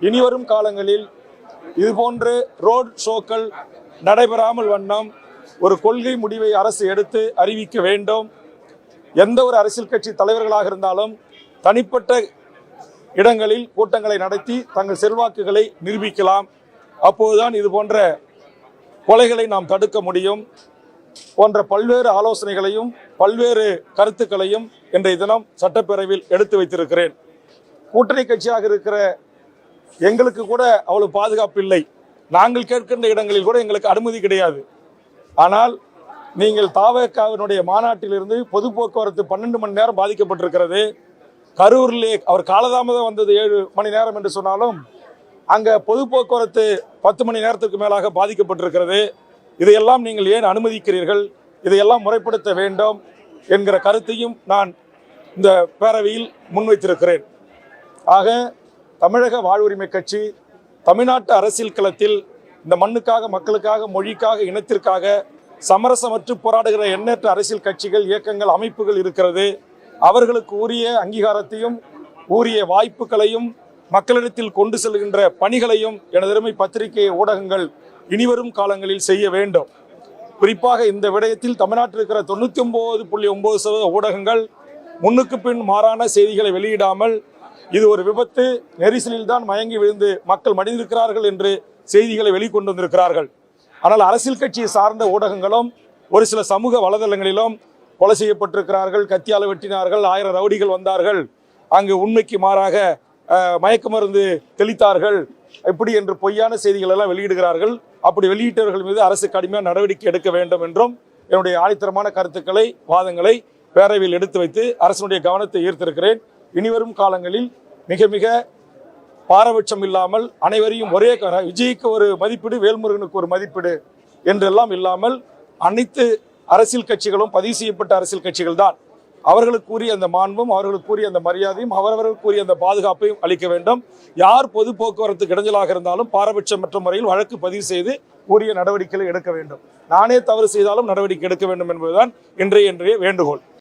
இனிவரும் காலங்களில் இதுபோன்று ரோட் ஷோக்கள் நடைபெறாமல் வண்ணம் ஒரு கொள்கை முடிவை அரசு எடுத்து அறிவிக்க வேண்டும். எந்த ஒரு அரசியல் கட்சி தலைவர்களாக இருந்தாலும் தனிப்பட்ட இடங்களில் கூட்டங்களை நடத்தி தங்கள் செல்வாக்குகளை நிரூபிக்கலாம். அப்போதுதான் இது போன்ற கொலைகளை நாம் தடுக்க முடியும். போன்ற பல்வேறு ஆலோசனைகளையும் பல்வேறு கருத்துக்களையும் இன்றைய தினம் சட்டப்பேரவையில் எடுத்து வைத்திருக்கிறேன். கூட்டணி கட்சியாக இருக்கிற எங்களுக்கு கூட அவ்வளவு பாதுகாப்பு இல்லை. நாங்கள் கேட்கின்ற இடங்களில் கூட எங்களுக்கு அனுமதி கிடையாது. ஆனால் நீங்கள் தாவகாவினுடைய மாநாட்டிலிருந்து பொது போக்குவரத்து பன்னெண்டு மணி நேரம் பாதிக்கப்பட்டிருக்கிறது. கரூரிலே அவர் காலதாமதம் வந்தது ஏழு மணி நேரம் என்று சொன்னாலும் அங்கே பொது போக்குவரத்து பத்து மணி நேரத்துக்கு மேலாக பாதிக்கப்பட்டிருக்கிறது. இதையெல்லாம் நீங்கள் ஏன் அனுமதிக்கிறீர்கள்? இதையெல்லாம் முறைப்படுத்த வேண்டும் என்கிற கருத்தையும் நான் இந்த பேரவையில் முன்வைத்திருக்கிறேன். ஆக தமிழக வாழ்வுரிமை கட்சி தமிழ்நாட்டு அரசியல் களத்தில் இந்த மண்ணுக்காக மக்களுக்காக மொழிக்காக இனத்திற்காக சமரசமற்று போராடுகிற எண்ணற்ற அரசியல் கட்சிகள் இயக்கங்கள் அமைப்புகள் இருக்கிறது. அவர்களுக்கு உரிய அங்கீகாரத்தையும் உரிய வாய்ப்புகளையும் மக்களிடத்தில் கொண்டு செல்கின்ற பணிகளையும் எனதருமை பத்திரிகை ஊடகங்கள் இனிவரும் காலங்களில் செய்ய வேண்டும். குறிப்பாக இந்த விடயத்தில் தமிழ்நாட்டில் இருக்கிற தொண்ணூற்றி ஒன்பது புள்ளி ஒன்பது சதவீத ஊடகங்கள் முன்னுக்கு பின் மாறான செய்திகளை வெளியிடாமல் இது ஒரு விபத்து. நெரிசலில் தான் மயங்கி விழுந்து மக்கள் மடிந்திருக்கிறார்கள் என்று செய்திகளை வெளிக்கொண்டு வந்திருக்கிறார்கள். ஆனால் அரசியல் கட்சியை சார்ந்த ஊடகங்களும் ஒரு சில சமூக வலைதளங்களிலும் கொலை செய்யப்பட்டிருக்கிறார்கள் கத்தியால வெட்டினார்கள் ஆயிரம் ரவுடிகள் வந்தார்கள் அங்கு உண்மைக்கு மாறாக மயக்க மருந்து தெளித்தார்கள் இப்படி என்று பொய்யான செய்திகள் எல்லாம் வெளியிடுகிறார்கள். அப்படி வெளியிட்டவர்கள் மீது அரசு கடுமையான நடவடிக்கை எடுக்க வேண்டும் என்றும் என்னுடைய ஆணித்தரமான கருத்துக்களை வாதங்களை பேரவையில் எடுத்து வைத்து அரசனுடைய கவனத்தை ஈர்த்திருக்கிறேன். இனிவரும் காலங்களில் மிக மிக பாரபட்சம் இல்லாமல் அனைவரையும் ஒரே விஜய்க்கு ஒரு மதிப்பீடு வேல்முருகனுக்கு ஒரு மதிப்பீடு என்றெல்லாம் இல்லாமல் அனைத்து அரசியல் கட்சிகளும் பதிவு செய்யப்பட்ட அரசியல் கட்சிகள் தான். அவர்களுக்குரிய அந்த மாண்பும் அவர்களுக்குரிய அந்த மரியாதையும் அவரவர்களுக்குரிய அந்த பாதுகாப்பையும் அளிக்க வேண்டும். யார் பொது போக்குவரத்துக்கு இடைஞ்சலாக இருந்தாலும் பாரபட்சமற்ற முறையில் வழக்கு பதிவு செய்து உரிய நடவடிக்கைகளை எடுக்க வேண்டும். நானே தவறு செய்தாலும் நடவடிக்கை எடுக்க வேண்டும் என்பதுதான் இன்றைய இன்றைய வேண்டுகோள்.